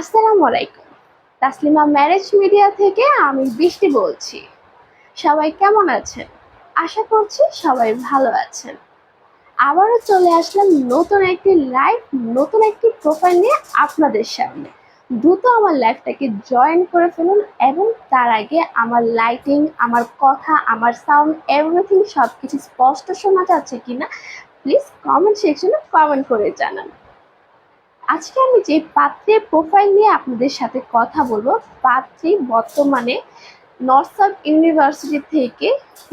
আসসালামু আলাইকুম। Taslima marriage media থেকে আমি বৃষ্টি বলছি। সবাই কেমন আছেন? আশা করছি সবাই ভালো আছেন। আবারও চলে আসলাম নতুন একটি লাইভ, নতুন একটি প্রোফাইল নিয়ে আপনাদের সামনে। দ্রুত আমার লাইফটাকে জয়েন করে ফেলুন এবং তার আগে আমার লাইটিং আমার কথা, আমার সাউন্ড এভরিথিং সব কিছু স্পষ্ট শোনা যাচ্ছে কিনা প্লিজ কমেন্ট সেকশনে কমেন্ট করে জানান। আজকে আমি যে পাত্রের প্রোফাইল নিয়ে আপনাদের সাথে কথা বলব, পাত্রী বর্তমানে নর্থ সাউথ ইউনিভার্সিটি থেকে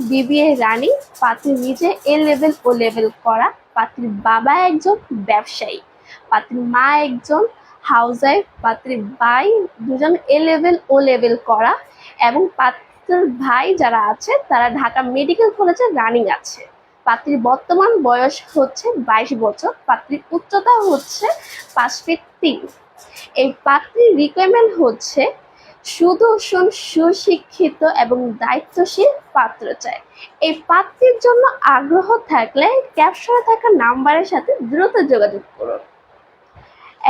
বিবিএ রানি, পাত্রী নিজে এ লেভেল ও লেভেল করা, পাত্রীর বাবা একজন ব্যবসায়ী, পাত্রীর মা একজন হাউস ওয়াইফ পাত্রীর ভাই দুজন এ লেভেল ও লেভেল করা এবং পাত্রের ভাই যারা আছে, তারা ঢাকা মেডিকেল কলেজে রানিং আছে। পাত্রীর বর্তমান বয়স হচ্ছে বাইশ বছর, পাত্রীর উচ্চতা হচ্ছে পাঁচ ফিট তিন। এই পাত্রীর রিকোয়ারমেন্ট হচ্ছে সুদর্শন সুশিক্ষিত এবং দায়িত্বশীল পাত্র চাই। এই পাত্রীর জন্য আগ্রহ থাকলে ক্যাপশনে থাকা নাম্বারের সাথে দ্রুত যোগাযোগ করুন।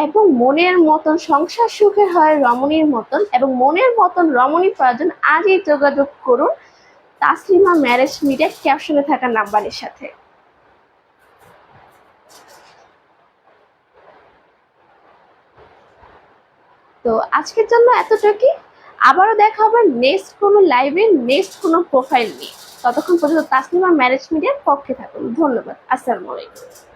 এবং মনের মতন সংসার সুখের হয় রমণীর মতন এবং মনের মতন রমণী প্রয়োজন আজই যোগাযোগ করুন তাসলিমা ম্যারেজ মিডিয়া ক্যাপশনে থাকা নাম্বারের সাথে। তো আজকের জন্য এতটুকুই আবারও দেখা হবে নেক্সট কোনো লাইভে নেক্সট কোনো প্রোফাইল নিয়ে। ততক্ষণ পর্যন্ত তাসলিমা ম্যারেজ মিডিয়ার পক্ষে থাকুন। ধন্যবাদ। আসসালামু আলাইকুম।